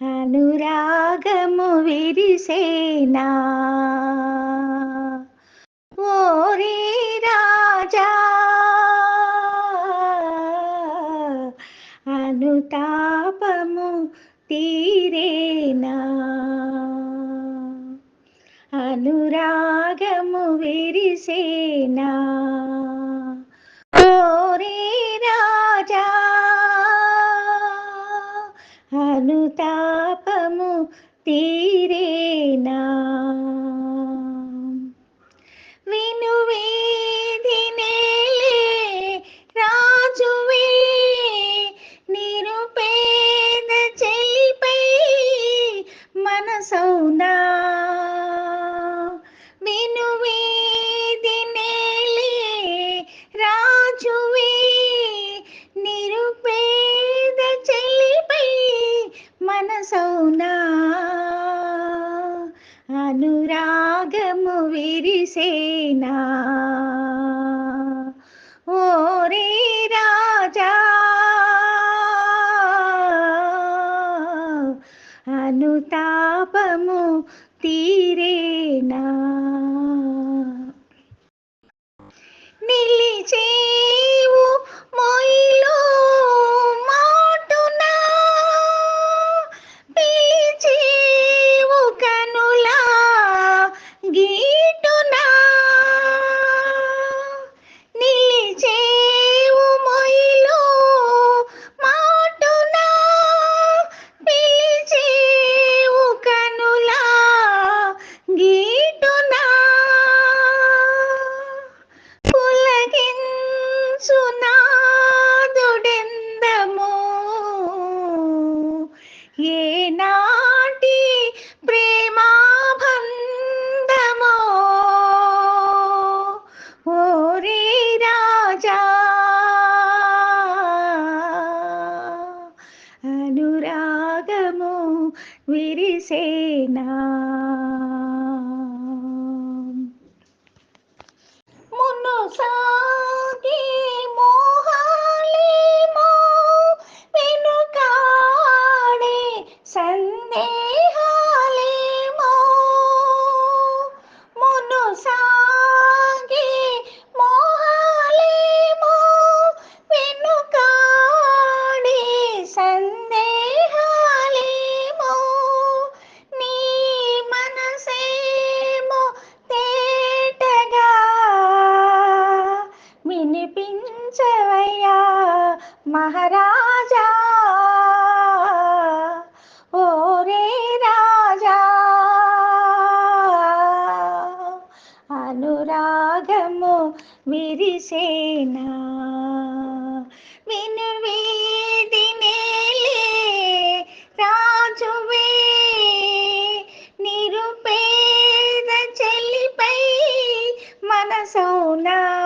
అనురాగము విరిసేనా? ఓరే రాజా! అనుతాపము తీరేనా? అనురాగము విరిసేనా? ఓరే రాజా! అనుతా తీరేనా? విను వేదినేలే రాజువే నిరుపేద చెలిపై మనసౌనా విను వేదినేలే రాజువే నిరుపేద చెలిపై మనసౌనా అనురాగము విరిసేనా? ఓరే రాజా! అనుతాపము తీరేనా? నిలిచే విరిసేనా? మును సాగి మహారాజా. ఓరే రాజా. అనురాగము విరిసేనా? విను వీధినేలే రాజువే. నిరుపేద చెల్లిపై మనసౌనా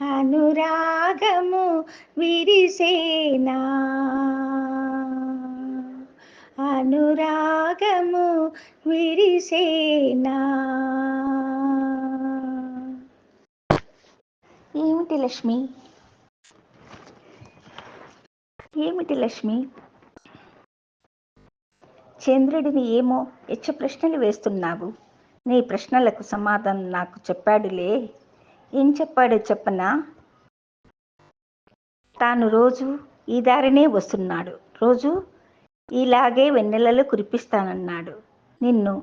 అనురాగము విరిసేనా? అనురాగము విరిసేనా? ఏమిటి లక్ష్మి? ఏమిటి లక్ష్మి? చంద్రుడిని ఏమో యచ్చ ప్రశ్నలు వేస్తున్నావు. నీ ప్రశ్నలకు సమాధానం నాకు చెప్పాడులే. ఏం చెప్పాడో చెప్పనా? తాను రోజు ఈ దారినే వస్తున్నాడు. రోజు ఇలాగే వెన్నెలలు కురిపిస్తానన్నాడు. నిన్ను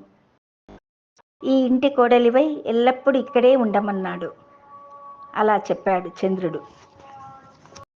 ఈ ఇంటి కోడలివై ఎల్లప్పుడూ ఇక్కడే ఉండమన్నాడు. అలా చెప్పాడు చంద్రుడు.